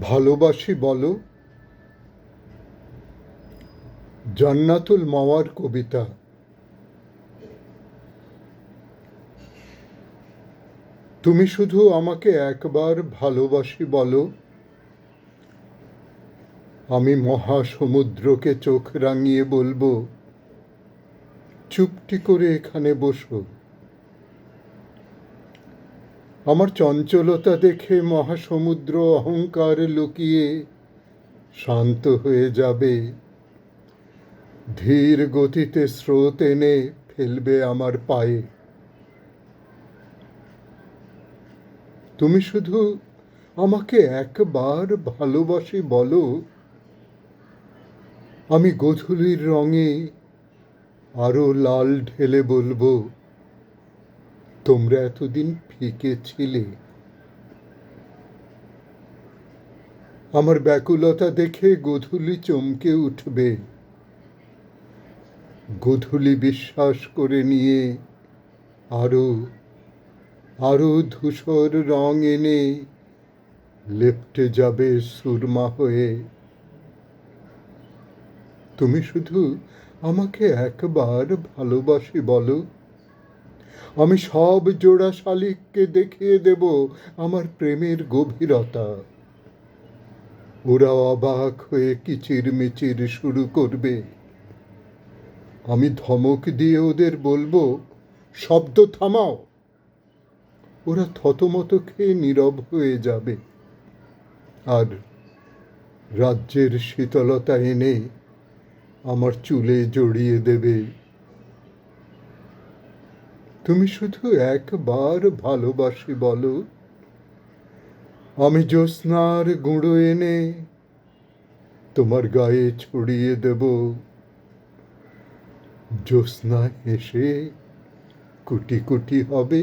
ভালোবাসি বলো। জান্নাতুল মাওয়ার কবিতা। তুমি শুধু আমাকে একবার ভালোবাসি বলো। আমি মহাসমুদ্রকে চোখ রাঙিয়ে বলব, চুপটি করে এখানে বসো। আমার চঞ্চলতা দেখে মহাসমুদ্র অহংকার লুকিয়ে শান্ত হয়ে যাবে। ধীর গতিতে স্রোত এনে ফেলবে আমার পায়ে। তুমি শুধু আমাকে একবার ভালোবাসি বলো, আমি গোধূলির রঙে আরও লাল ঢেলে বলব। তোমরা এতদিন ফিকে ছিলে আমার ব্যাকুলতা দেখে গোধূলি চমকে উঠবে। গোধূলি বিশ্বাস করে নিয়ে আরও আরও ধূসর রং এনে লেপটে যাবে সুরমা হয়ে। তুমি শুধু আমাকে একবার ভালোবাসি বলো। আমি সব জোড়া শালিককে দেখিয়ে দেব আমার প্রেমের গভীরতা। ওরা অবাক হয়ে কিচির মিচির শুরু করবে। আমি ধমক দিয়ে ওদের বলব, শব্দ থামাও! ওরা থতমত খেয়ে নীরব হয়ে যাবে। আর রাজ্যের শীতলতা এনে আমার চুলে জড়িয়ে দেবে। তুমি শুধু একবার ভালোবাসি বলো। আমি জ্যোৎস্নার গুঁড়ো এনে তোমার গায়ে ছড়িয়ে দেব। জ্যোৎস্না হেসে কুটি কুটি হবে